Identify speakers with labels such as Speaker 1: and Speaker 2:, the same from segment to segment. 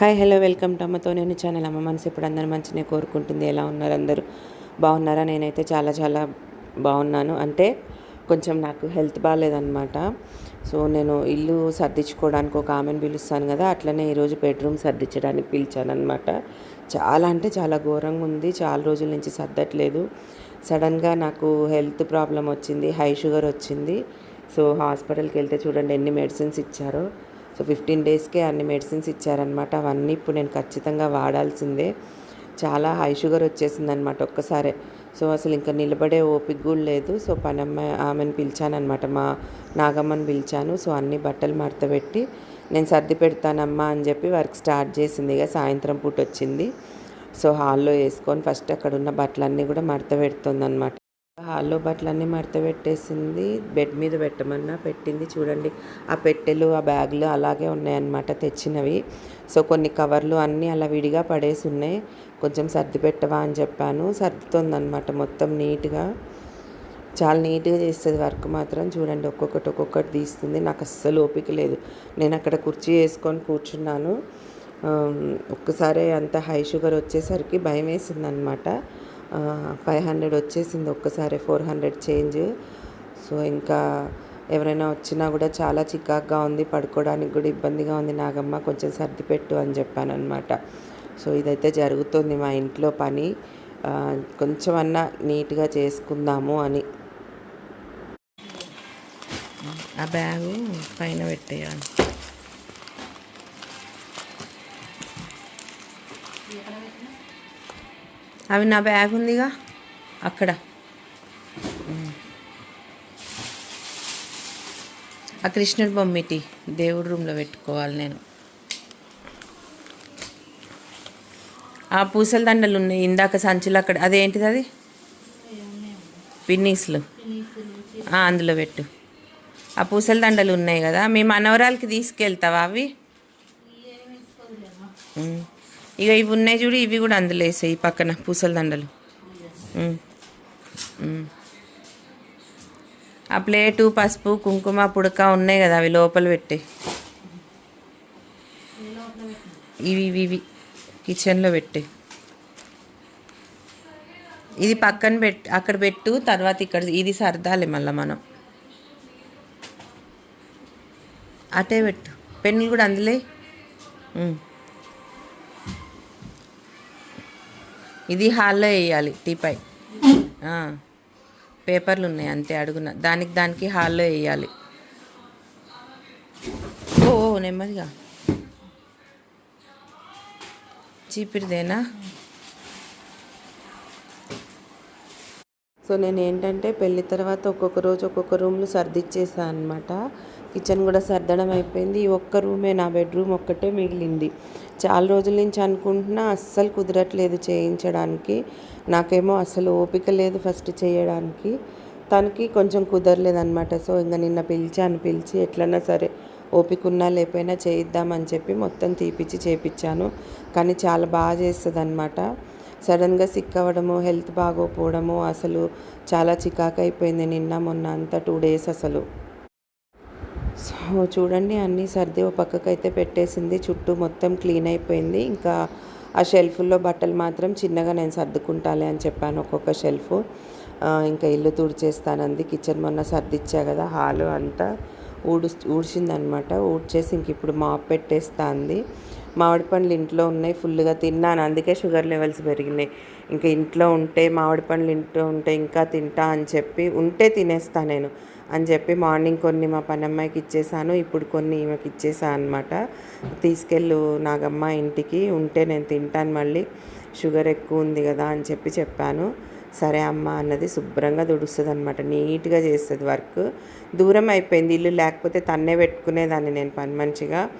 Speaker 1: Hi hello welcome to అమ్మతో నేను channel. అమ్మ మనసు ఇప్పుడు అందరూ మంచిగా కోరుకుంటుంది. ఎలా ఉన్నారు అందరూ? బాగున్నారా? నేనైతే చాలా చాలా బాగున్నాను. అంటే కొంచెం నాకు హెల్త్ బాగాలేదనమాట సో నేను ఇల్లు సర్దించుకోవడానికి ఒక ఆమెను పిలుస్తాను కదా అట్లనే ఈరోజు బెడ్రూమ్ సర్దించడానికి పిలిచాను అనమాట చాలా అంటే చాలా ఘోరంగా ఉంది. చాలా రోజుల నుంచి సర్దట్లేదు. సడన్గా నాకు హెల్త్ ప్రాబ్లం వచ్చింది హై షుగర్ వచ్చింది. సో హాస్పిటల్కి వెళ్తే చూడండి ఎన్ని మెడిసిన్స్ ఇచ్చారో. సో ఫిఫ్టీన్ డేస్కే అన్ని మెడిసిన్స్ ఇచ్చారనమాట అవన్నీ ఇప్పుడు నేను ఖచ్చితంగా వాడాల్సిందే. చాలా హై షుగర్ వచ్చేసింది అనమాట ఒక్కసారే. సో అసలు ఇంకా నిలబడే ఓపిక కూడా లేదు. సో పనమ్మ ఆమెను పిలిచానమాట మా నాగమ్మని పిలిచాను. సో అన్ని బట్టలు మడతపెట్టి నేను సర్ది పెడతానమ్మా అని చెప్పి వర్క్ స్టార్ట్ చేసింది. ఇక సాయంత్రం పూట వచ్చింది సో హాల్లో వేసుకొని ఫస్ట్ అక్కడ ఉన్న బట్టలన్నీ కూడా మడత పెడుతుంది అనమాట హాల్లో బట్టలన్నీ మడత పెట్టేసింది. బెడ్ మీద పెట్టమన్నా పెట్టింది. చూడండి ఆ పెట్టెలు ఆ బ్యాగులు అలాగే ఉన్నాయన్నమాట తెచ్చినవి. సో కొన్ని కవర్లు అన్నీ అలా విడిగా పడేసి ఉన్నాయి. కొంచెం సర్ది పెట్టవా అని చెప్పాను. సర్దుతుందన్నమాట మొత్తం నీట్గా. చాలా నీట్గా చేస్తుంది వర్క్ మాత్రం. చూడండి ఒక్కొక్కటి ఒక్కొక్కటి తీస్తుంది. నాకు అస్సలు ఓపిక లేదు. నేను అక్కడ కుర్చీ వేసుకొని కూర్చున్నాను. ఒక్కసారి అంత హై షుగర్ వచ్చేసరికి భయం వేసిందనమాట ఫైవ్ హండ్రెడ్ వచ్చేసింది. ఒక్కసారి ఫోర్ హండ్రెడ్ చేంజ్. సో ఇంకా ఎవరైనా వచ్చినా కూడా చాలా చికాక్గా ఉంది. పడుకోవడానికి కూడా ఇబ్బందిగా ఉంది. నాగమ్మ కొంచెం సర్ది పెట్టు అని చెప్పాను అనమాట సో ఇదైతే జరుగుతుంది మా ఇంట్లో పని. కొంచెం అన్నా నీట్గా చేసుకుందాము అని. ఆ బ్యాగు పైన పెట్టేయాలి. అవి నా బ్యాగ్ ఉందిగా. అక్కడ. ఆ కృష్ణుడి బొమ్మిటి దేవుడి రూమ్లో పెట్టుకోవాలి నేను. ఆ పూసల దండలు ఉన్నాయి. ఇందాక సంచులు అక్కడ. అదేంటిది అది? పిన్నీస్లు. అందులో పెట్టు. ఆ పూసల దండలు ఉన్నాయి కదా. మీ మనవరాలకి తీసుకెళ్తావా అవి? ఇక ఇవి ఉన్నాయి చూడు ఇవి కూడా అందులో వేసాయి ఈ పక్కన పూసల దండలు. ఆ ప్లేటు పసుపు కుంకుమ పుడక ఉన్నాయి కదా అవి లోపల పెట్టే. ఇవి ఇవి ఇవి. కిచెన్లో పెట్టే. ఇది పక్కన పెట్ అక్కడ పెట్టు తర్వాత ఇక్కడ ఇది సర్దాలి మళ్ళీ మనం. అటే పెట్టు. పెన్నులు కూడా అందులో ఇది హాల్లో వేయాలి టీపై పేపర్లు ఉన్నాయి అంతే అడుగున. దానికి దానికి హాల్లో వేయాలి. ఓ నెమ్మదిగా. చీపిరిదేనా? సో నేను ఏంటంటే పెళ్ళి తర్వాత ఒక్కొక్క రోజు ఒక్కొక్క రూమ్లు సర్దిచ్చేసాను అనమాట కిచెన్ కూడా సర్దడం అయిపోయింది. ఈ ఒక్క రూమే నా బెడ్రూమ్ ఒక్కటే మిగిలింది. చాలా రోజుల నుంచి అనుకుంటున్నా అస్సలు కుదరట్లేదు చేయించడానికి. నాకేమో అసలు ఓపిక లేదు ఫస్ట్ చేయడానికి. తనకి కొంచెం కుదరలేదనమాట సో ఇంకా నిన్న పిలిచాను పిలిచి ఎట్లన్నా సరే ఓపిక ఉన్నా లేకపోయినా చేయిద్దామని చెప్పి మొత్తం తీపిచ్చి చేపించాను కానీ చాలా బాగా చేస్తుంది అనమాట సడన్గా సిక్ అవ్వడము హెల్త్ బాగోపోవడము అసలు చాలా చికాకు అయిపోయింది నిన్న మొన్న అంతా టూ డేస్ అసలు. సో చూడండి అన్నీ సర్ది ఓ పక్కకైతే పెట్టేసింది. చుట్టూ మొత్తం క్లీన్ అయిపోయింది. ఇంకా ఆ షెల్ఫ్లో బట్టలు మాత్రం చిన్నగా నేను సర్దుకుంటాలే అని చెప్పాను ఒక్కొక్క షెల్ఫ్. ఇంకా ఇల్లు తుడిచేస్తానంది. కిచెన్ మొన్న సర్దిచ్చా కదా హాలు అంతా ఊడు ఊడ్చిందనమాట. ఊడ్చేసి ఇంక ఇప్పుడు మాప్ పెట్టేస్తా అంది మామిడి పండ్లు ఇంట్లో ఉన్నాయి ఫుల్గా తిన్నాను. అందుకే షుగర్ లెవెల్స్ పెరిగినాయి. ఇంకా ఇంట్లో ఉంటే మామిడి పండ్లు ఇంట్లో ఉంటే ఇంకా తింటా అని చెప్పి ఉంటే తినేస్తా నేను. అని చెప్పి మార్నింగ్ కొన్ని మా పనమ్మాయికి ఇచ్చేసాను. ఇప్పుడు కొన్ని ఈమెకి ఇచ్చేసాను అనమాట తీసుకెళ్ళు నాగమ్మ ఇంటికి ఉంటే నేను తింటాను మళ్ళీ. షుగర్ ఎక్కువ ఉంది కదా అని చెప్పి చెప్పాను. సరే అమ్మ అన్నది శుభ్రంగా దుడుస్తుంది అనమాట నీట్గా చేస్తుంది వర్క్. దూరం అయిపోయింది ఇల్లు లేకపోతే తన్నే పెట్టుకునేదాన్ని నేను పని మంచిగా.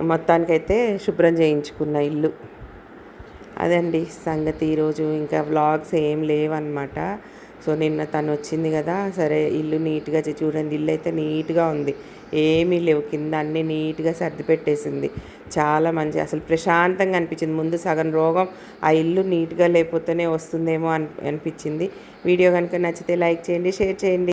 Speaker 1: మొత్తానికైతే శుభ్రం చేయించుకున్న ఇల్లు. అదండి సంగతి ఈరోజు. ఇంకా వ్లాగ్స్ ఏం లేవన్నమాట. సో నిన్న తను వచ్చింది కదా సరే ఇల్లు నీట్గా చూడండి ఇల్లు అయితే నీట్గా ఉంది. ఏమీ లేవు కింద అన్నీ నీట్గా సర్ది పెట్టేసింది. చాలా మంచి అసలు ప్రశాంతంగా అనిపించింది. ముందు సగం రోగం ఆ ఇల్లు నీట్గా లేకపోతేనే వస్తుందేమో అని అనిపించింది. వీడియో కనుక నచ్చితే లైక్ చేయండి షేర్ చేయండి.